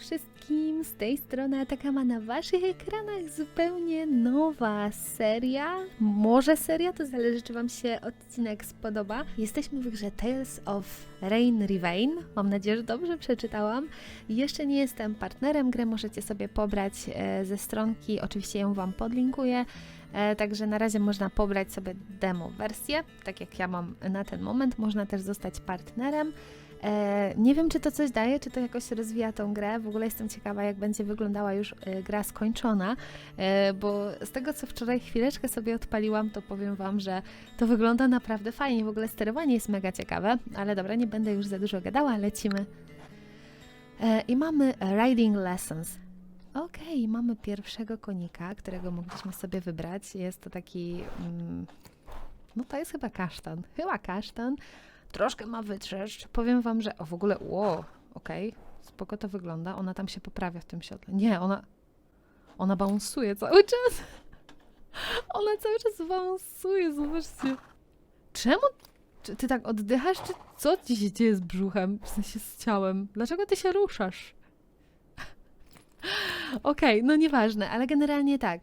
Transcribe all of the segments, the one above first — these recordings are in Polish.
wszystkim, z tej strony Atakama na waszych ekranach zupełnie nowa seria, może seria, to zależy czy wam się odcinek spodoba. Jesteśmy w grze Tales of Rain Rivain, mam nadzieję, że dobrze przeczytałam. Jeszcze nie jestem partnerem gry, możecie sobie pobrać e, ze stronki, oczywiście ją wam podlinkuję. E, Także na razie można pobrać sobie demo wersję, tak jak ja mam na ten moment. Można też zostać partnerem. E, nie wiem, czy to coś daje, czy to jakoś rozwija tą grę. W ogóle jestem ciekawa, jak będzie wyglądała już e, gra skończona, e, bo z tego, co wczoraj chwileczkę sobie odpaliłam, to powiem Wam, że to wygląda naprawdę fajnie. W ogóle sterowanie jest mega ciekawe, ale dobra, nie będę już za dużo gadała, lecimy. I mamy Riding Lessons. Okej, mamy pierwszego konika, którego mogliśmy sobie wybrać. Jest to taki. Mm, no to jest chyba kasztan. Chyba kasztan. Troszkę ma wytrzeszcz. Powiem wam, że. O w ogóle. Ło, okej. Spoko to wygląda. Ona tam się poprawia w tym siodle. Nie, ona. Ona bałonsuje cały czas. Ona cały czas bałonsuje, zobaczcie. Czemu ty tak oddychasz, czy co ci się dzieje z brzuchem? W sensie z ciałem? Dlaczego ty się ruszasz? Okej, no nieważne, ale generalnie tak.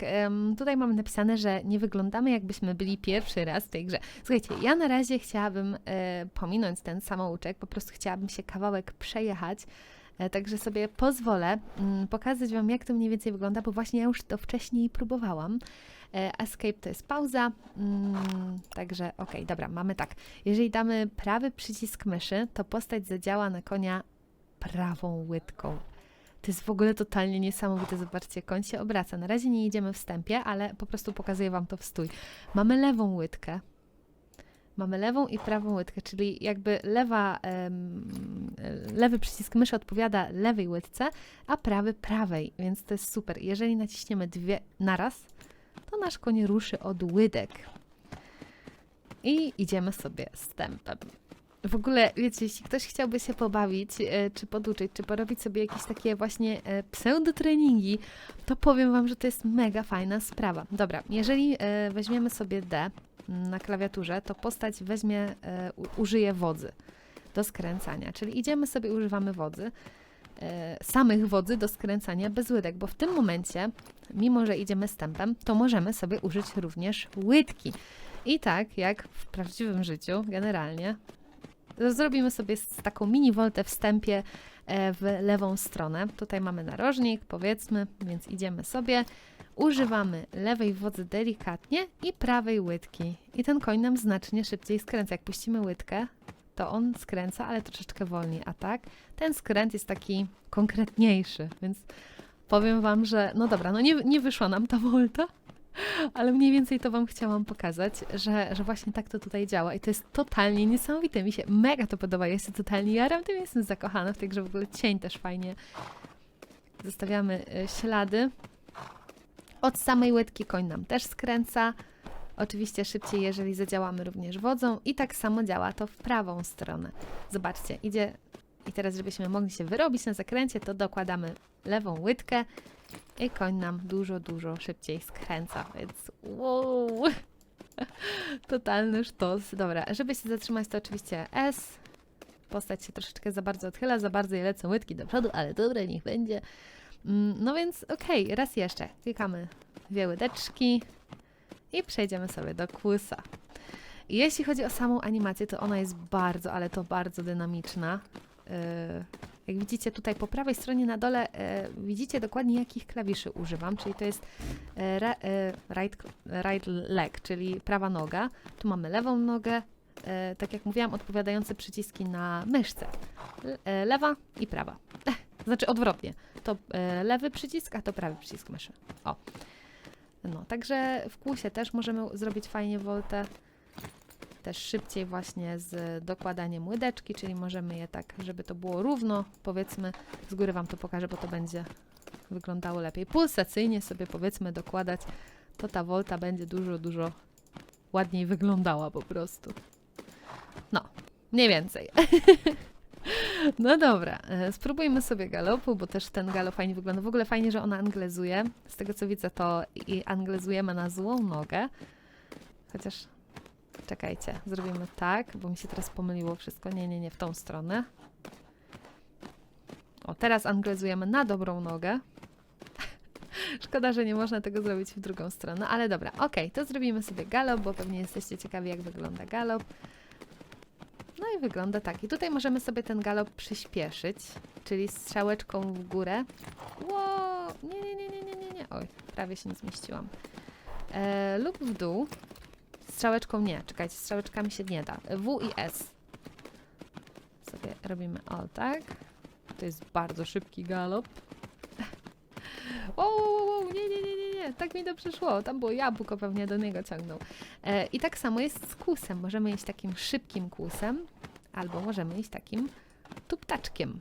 tutaj mamy napisane, że nie wyglądamy jakbyśmy byli pierwszy raz w tej grze. Słuchajcie, ja na razie chciałabym e, pominąć ten samouczek, po prostu chciałabym się kawałek przejechać. E, Także sobie pozwolę mm, pokazać Wam, jak to mniej więcej wygląda, bo właśnie ja już to wcześniej próbowałam. E, Escape to jest pauza, mm, także okej, dobra, mamy tak. Jeżeli damy prawy przycisk myszy, to postać zadziała na konia prawą łydką. To jest w ogóle totalnie niesamowite. Zobaczcie, koń się obraca. Na razie nie idziemy wstępie, ale po prostu pokazuję Wam to w stój. Mamy lewą łydkę. Mamy lewą i prawą łydkę, czyli jakby lewa, lewy przycisk myszy odpowiada lewej łydce, a prawy prawej, więc to jest super. Jeżeli naciśniemy dwie naraz, to nasz koń ruszy od łydek. I idziemy sobie stępem. W ogóle, wiecie, jeśli ktoś chciałby się pobawić, e, czy poduczyć, czy porobić sobie jakieś takie właśnie e, pseudotreningi, to powiem Wam, że to jest mega fajna sprawa. Dobra, jeżeli e, weźmiemy sobie D na klawiaturze, to postać weźmie, użyje wodzy do skręcania, czyli idziemy sobie, używamy wodzy, samych wodzy do skręcania bez łydek, bo w tym momencie, mimo że idziemy stępem, to możemy sobie użyć również łydki. I tak jak w prawdziwym życiu, generalnie, Zrobimy sobie taką mini woltę wstępie e, w lewą stronę. Tutaj mamy narożnik, powiedzmy, więc idziemy sobie. Używamy lewej wodzy delikatnie i prawej łydki. I ten koń nam znacznie szybciej skręca. Jak puścimy łydkę, to on skręca, ale troszeczkę wolniej. A tak, ten skręt jest taki konkretniejszy, więc powiem Wam, że no dobra, no nie, nie wyszła nam ta wolta, ale mniej więcej to Wam chciałam pokazać, że, że właśnie tak to tutaj działa i to jest totalnie niesamowite. Mi się mega to podoba, ja się totalnie jaram tym, jestem zakochana w tej grze, w ogóle cień też fajnie. Zostawiamy y, ślady. Od samej łydki koń nam też skręca. Oczywiście szybciej, jeżeli zadziałamy również wodzą i tak samo działa to w prawą stronę. Zobaczcie, idzie i teraz, żebyśmy mogli się wyrobić na zakręcie, to dokładamy lewą łydkę i koń nam dużo, dużo szybciej skręca, więc wow, totalny sztos. Dobra, żeby się zatrzymać, to oczywiście S. Postać się troszeczkę za bardzo odchyla, za bardzo je lecą łydki do przodu, ale dobra, niech będzie. Mm, No więc okej, raz jeszcze. Klikamy dwie łydeczki i przejdziemy sobie do kłusa. Jeśli chodzi o samą animację, to ona jest bardzo, ale to bardzo dynamiczna. Yy, jak widzicie tutaj po prawej stronie na dole, e, widzicie dokładnie jakich klawiszy używam, czyli to jest e, e, right, right leg, czyli prawa noga. Tu mamy lewą nogę, e, tak jak mówiłam, odpowiadające przyciski na myszce. Le, e, lewa i prawa. Znaczy odwrotnie. To e, lewy przycisk, a to prawy przycisk myszy. O. No, także w kłusie też możemy zrobić fajnie woltę. Też szybciej właśnie z dokładaniem łydeczki, czyli możemy je tak, żeby to było równo, powiedzmy, z góry Wam to pokażę, bo to będzie wyglądało lepiej. Pulsacyjnie sobie powiedzmy dokładać, to ta wolta będzie dużo, dużo ładniej wyglądała po prostu. No, mniej więcej. No dobra, e, spróbujmy sobie galopu, bo też ten galop fajnie wygląda. W ogóle fajnie, że ona anglezuje. Z tego co widzę, to i anglezujemy na złą nogę. Chociaż czekajcie, zrobimy tak, bo mi się teraz pomyliło wszystko. Nie, nie, nie, w tą stronę. O, teraz anglezujemy na dobrą nogę. Szkoda, że nie można tego zrobić w drugą stronę, ale dobra, okej, to zrobimy sobie galop, bo pewnie jesteście ciekawi, jak wygląda galop. No i wygląda tak. I tutaj możemy sobie ten galop przyspieszyć, czyli strzałeczką w górę. Ło! Nie, nie, nie, nie, nie, nie, nie. Oj, prawie się nie zmieściłam. E, lub w dół. Strzałeczką nie, czekajcie, strzałeczkami się nie da. W i S. Sobie robimy o tak. To jest bardzo szybki galop. Wow, wow, wow, nie, nie, nie, nie, nie, tak mi to przyszło. Tam było jabłko, pewnie do niego ciągnął. E, I tak samo jest z kłusem. Możemy iść takim szybkim kłusem, albo możemy iść takim tuptaczkiem.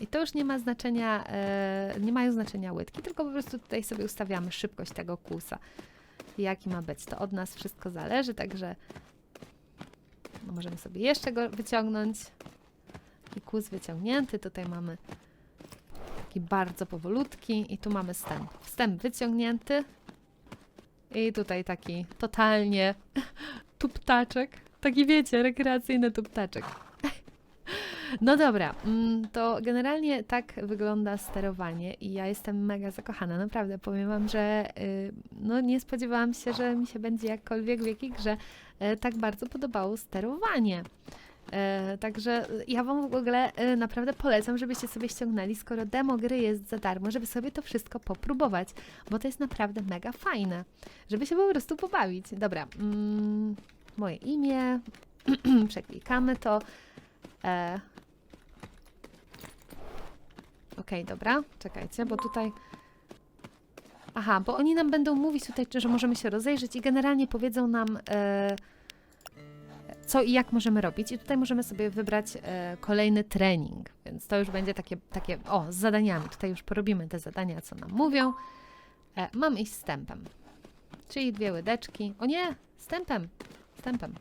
I to już nie ma znaczenia, e, nie mają znaczenia łydki, tylko po prostu tutaj sobie ustawiamy szybkość tego kłusa. Jaki ma być. To od nas wszystko zależy, także możemy sobie jeszcze go wyciągnąć. I kłus wyciągnięty. Tutaj mamy taki bardzo powolutki i tu mamy wstęp. Wstęp wyciągnięty i tutaj taki totalnie tuptaczek. Taki wiecie, rekreacyjny tuptaczek. No dobra, mm, to generalnie tak wygląda sterowanie i ja jestem mega zakochana, naprawdę. Powiem Wam, że y, no nie spodziewałam się, że mi się będzie jakkolwiek w jakiej grze y, tak bardzo podobało sterowanie. E, Także ja Wam w ogóle e, naprawdę polecam, żebyście sobie ściągnęli, skoro demo gry jest za darmo, żeby sobie to wszystko popróbować, bo to jest naprawdę mega fajne, żeby się po prostu pobawić. Dobra, mm, moje imię, przeklikamy to. Okej, dobra, czekajcie, bo tutaj. Aha, bo oni nam będą mówić tutaj, że możemy się rozejrzeć i generalnie powiedzą nam. E, co i jak możemy robić. I tutaj możemy sobie wybrać e, kolejny trening, więc to już będzie takie, takie, o, z zadaniami. Tutaj już porobimy te zadania, co nam mówią. E, mam iść stępem, czyli dwie łydeczki. O nie, stępem, stępem.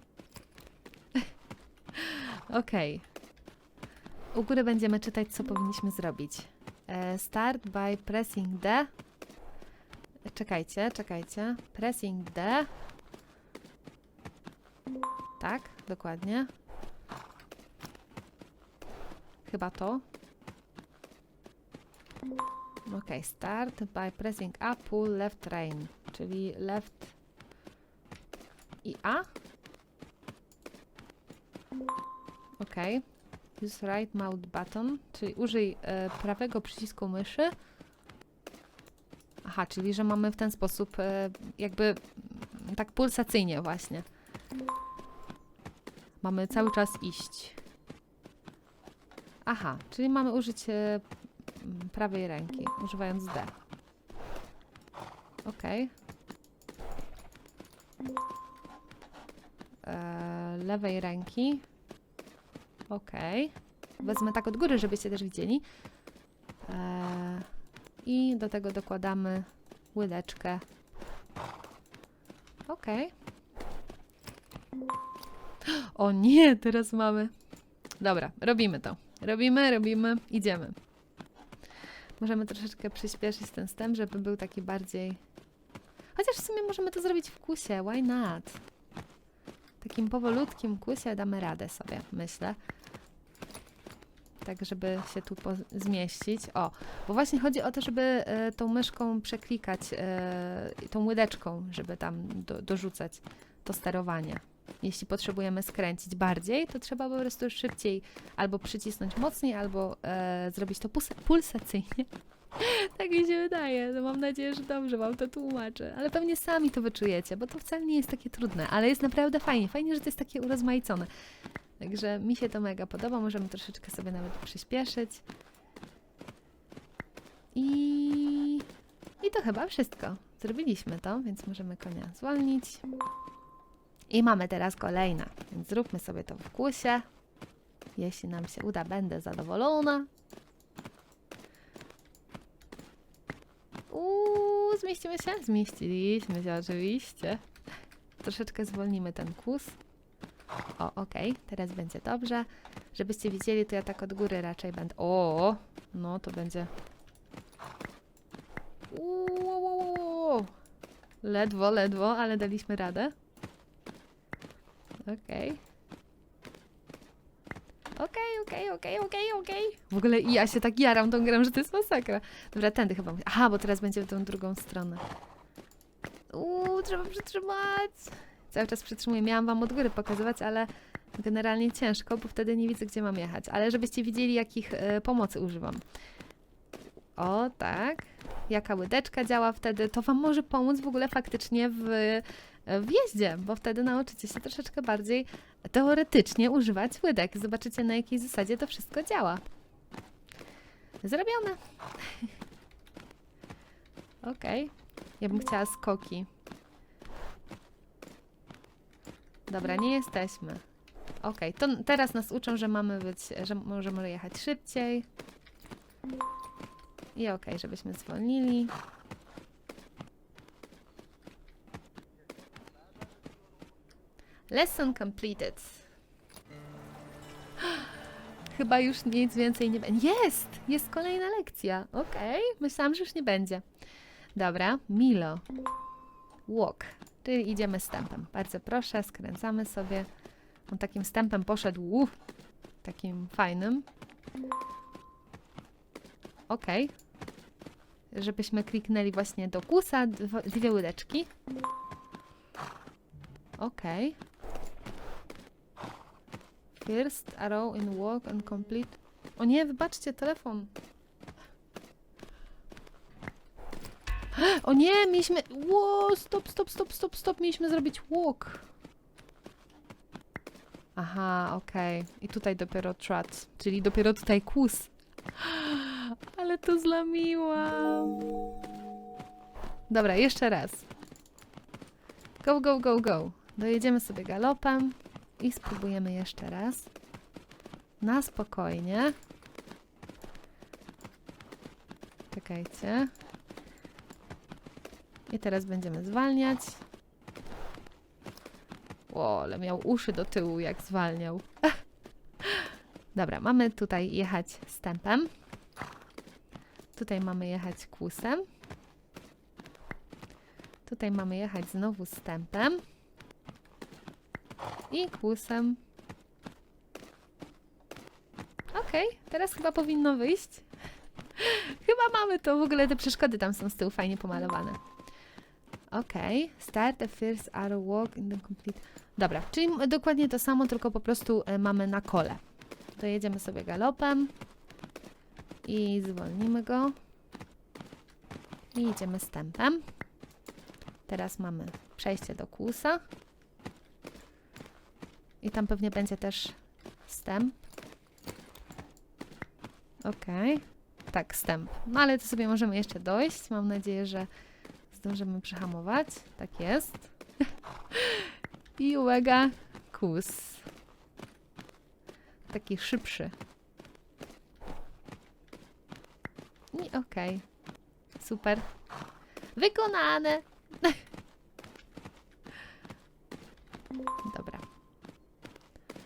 Okej. U góry będziemy czytać, co powinniśmy zrobić. E, start by pressing D. Czekajcie, czekajcie. Pressing D. Tak, dokładnie. Chyba to. Ok, start by pressing A, pull left train, czyli left i A. Ok. Use right mouse button, czyli użyj e, prawego przycisku myszy. Aha, czyli że mamy w ten sposób e, jakby tak pulsacyjnie właśnie. Mamy cały czas iść. Aha, czyli mamy użyć e, prawej ręki, używając D. Ok. E, lewej ręki. Ok. Wezmę tak od góry, żebyście też widzieli. E, I do tego dokładamy łydeczkę. Ok. O nie, teraz mamy. Dobra, robimy to. Robimy, robimy, idziemy. Możemy troszeczkę przyspieszyć ten wstęp, żeby był taki bardziej. Chociaż w sumie możemy to zrobić w kusie, why not? Takim powolutkim kusie damy radę sobie, myślę. Tak, żeby się tu zmieścić. O, bo właśnie chodzi o to, żeby e, tą myszką przeklikać, e, tą łydeczką, żeby tam do, dorzucać to sterowanie. Jeśli potrzebujemy skręcić bardziej, to trzeba po prostu szybciej albo przycisnąć mocniej, albo e, zrobić to pulsa- pulsacyjnie. tak mi się wydaje. No mam nadzieję, że dobrze Wam to tłumaczę. Ale pewnie sami to wyczujecie, bo to wcale nie jest takie trudne, ale jest naprawdę fajnie. Fajnie, że to jest takie urozmaicone. Także mi się to mega podoba. Możemy troszeczkę sobie nawet przyspieszyć. I, I to chyba wszystko. Zrobiliśmy to, więc możemy konia zwolnić. I mamy teraz kolejna, więc zróbmy sobie to w kusie. Jeśli nam się uda, będę zadowolona. Uuu, zmieścimy się? Zmieściliśmy się oczywiście. Troszeczkę zwolnimy ten kłus. O, okej, teraz będzie dobrze. Żebyście widzieli, to ja tak od góry raczej będę... O, no to będzie... Uuu, ledwo, ledwo, ale daliśmy radę. Okej. Okej, okej, okej, okej, okej. W ogóle ja się tak jaram tą grą, że to jest masakra. Dobra, tędy chyba. Aha, bo teraz będzie w tą drugą stronę. Uuu, trzeba przytrzymać. Cały czas przytrzymuję. Miałam wam od góry pokazywać, ale generalnie ciężko, bo wtedy nie widzę, gdzie mam jechać. Ale żebyście widzieli, jakich e, pomocy używam. O, tak. Jaka łydeczka działa wtedy, to wam może pomóc w ogóle faktycznie w, w jeździe, bo wtedy nauczycie się troszeczkę bardziej teoretycznie używać łydek. Zobaczycie, na jakiej zasadzie to wszystko działa. Zrobione. Okej. Ja bym chciała skoki. Dobra, nie jesteśmy. Okej, to n- teraz nas uczą, że mamy być, że możemy jechać szybciej. I okej, żebyśmy zwolnili. Lesson completed. Chyba już nic więcej nie będzie. Jest! Jest kolejna lekcja. Okej, myślałam, że już nie będzie. Dobra, Milo. Walk. Czyli idziemy stępem. Bardzo proszę, skręcamy sobie. On takim stępem poszedł. Uff, takim fajnym. Okej. Żebyśmy kliknęli właśnie do kusa, dwie łydeczki. Okej. First arrow in walk and complete. O nie, wybaczcie, telefon. O nie, mieliśmy... Ło, stop, stop, stop, stop, stop. Mieliśmy zrobić walk. Aha, okej. I tutaj dopiero trot, czyli dopiero tutaj kus. Ale to zlamiłam. Dobra, jeszcze raz. Go, go, go, go. Dojedziemy sobie galopem i spróbujemy jeszcze raz. Na spokojnie. Czekajcie. I teraz będziemy zwalniać. O, ale miał uszy do tyłu, jak zwalniał. Dobra, mamy tutaj jechać stępem. Tutaj mamy jechać kłusem. Tutaj mamy jechać znowu stępem. I kłusem. Okej, teraz chyba powinno wyjść. chyba mamy to. W ogóle te przeszkody tam są z tyłu fajnie pomalowane. Okej, start the first arrow walk in the complete. Dobra, czyli dokładnie to samo, tylko po prostu e, mamy na kole. To jedziemy sobie galopem i zwolnimy go. I idziemy stępem. Teraz mamy przejście do kłusa. I tam pewnie będzie też stęp. Okej. Tak, stęp. No ale to sobie możemy jeszcze dojść. Mam nadzieję, że zdążymy przyhamować. Tak jest. I uwaga, kus. Taki szybszy. I okej. Super. Wykonane. Dobra.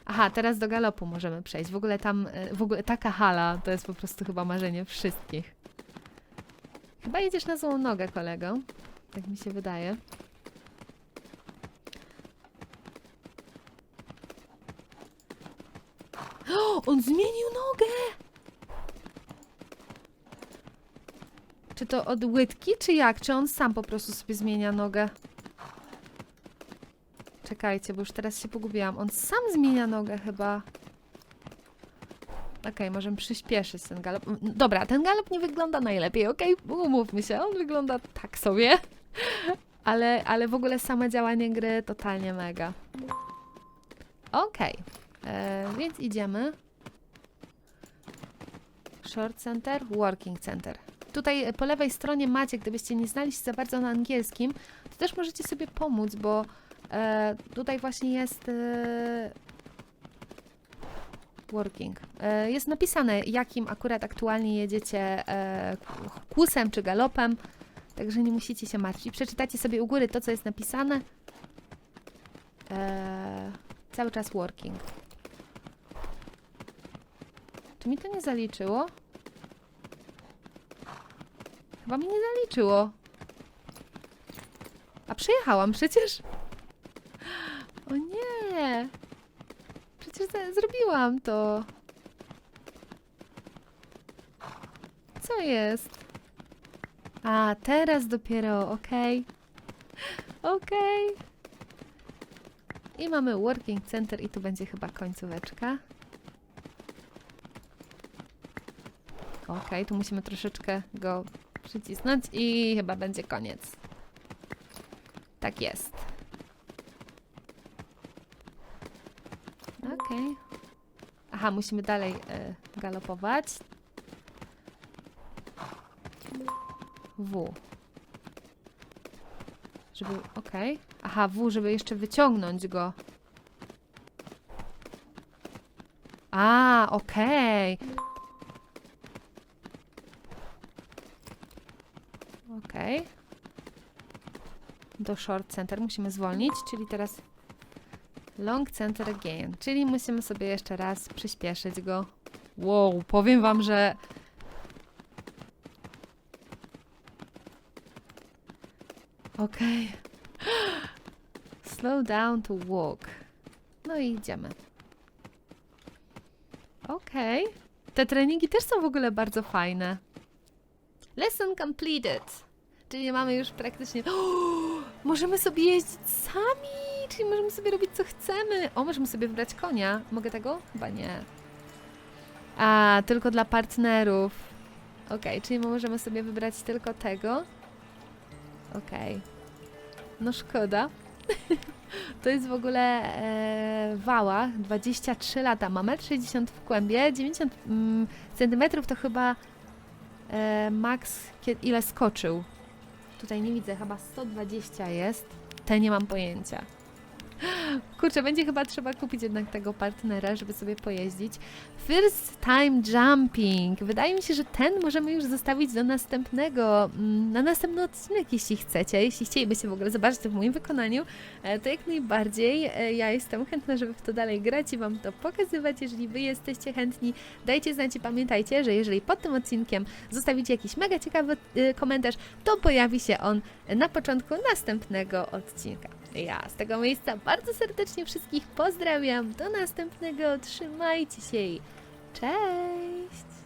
Aha, teraz do galopu możemy przejść. W ogóle tam, e, w ogóle taka hala to jest po prostu chyba marzenie wszystkich. Chyba jedziesz na złą nogę, kolego. Tak mi się wydaje. O, on zmienił nogę! Czy to od łydki, czy jak? Czy on sam po prostu sobie zmienia nogę? Czekajcie, bo już teraz się pogubiłam. On sam zmienia nogę chyba. Okej, możemy przyspieszyć ten galop. Mm, Dobra, ten galop nie wygląda najlepiej, okej? Umówmy się, on wygląda tak sobie. Ale, ale w ogóle same działanie gry totalnie mega. Okej, e, więc idziemy. Short Center, Working Center. Tutaj e, po lewej stronie macie, gdybyście nie znali się za bardzo na angielskim, to też możecie sobie pomóc, bo e, tutaj właśnie jest e, working. E, jest napisane, jakim akurat aktualnie jedziecie e, kłusem czy galopem, także nie musicie się martwić. Przeczytacie sobie u góry to, co jest napisane. E, cały czas working. Czy mi to nie zaliczyło? Chyba mi nie zaliczyło. A przejechałam przecież. O nie! zrobiłam to. Co jest? A, teraz dopiero, okej. Okay. Okej. Okay. I mamy Working Center i tu będzie chyba końcóweczka. Okej, okay, tu musimy troszeczkę go przycisnąć i chyba będzie koniec. Tak jest. Okej. Aha, musimy dalej e, galopować. W. Żeby, okej. Aha, W, żeby jeszcze wyciągnąć go. A, okej. Okej. Do short center musimy zwolnić, czyli teraz long center again, czyli musimy sobie jeszcze raz przyspieszyć go. Wow, powiem wam, że Okej. Slow down to walk. No i idziemy. Okej. Te treningi też są w ogóle bardzo fajne. Lesson completed. Czyli mamy już praktycznie. możemy sobie jeździć sami! Czyli możemy sobie robić co chcemy. O, możemy sobie wybrać konia. Mogę tego? Chyba nie. A, tylko dla partnerów. Okej, czyli możemy sobie wybrać tylko tego. Okej. No szkoda. To jest w ogóle e, wała, 23 lata, ma 1,60 m w kłębie, 90 mm, centymetrów to chyba e, max, kie- ile skoczył. Tutaj nie widzę, chyba 120 jest. Te nie mam pojęcia. Kurczę, będzie chyba trzeba kupić jednak tego partnera, żeby sobie pojeździć. First time jumping. Wydaje mi się, że ten możemy już zostawić do następnego, mm, na następny odcinek, jeśli chcecie. Jeśli chcielibyście w ogóle zobaczyć to w moim wykonaniu, e, to jak najbardziej. E, Ja jestem chętna, żeby w to dalej grać i Wam to pokazywać. Jeżeli Wy jesteście chętni, dajcie znać i pamiętajcie, że jeżeli pod tym odcinkiem zostawicie jakiś mega ciekawy e, komentarz, to pojawi się on na początku następnego odcinka. Ja z tego miejsca bardzo serdecznie wszystkich pozdrawiam. Do następnego. Trzymajcie się cześć!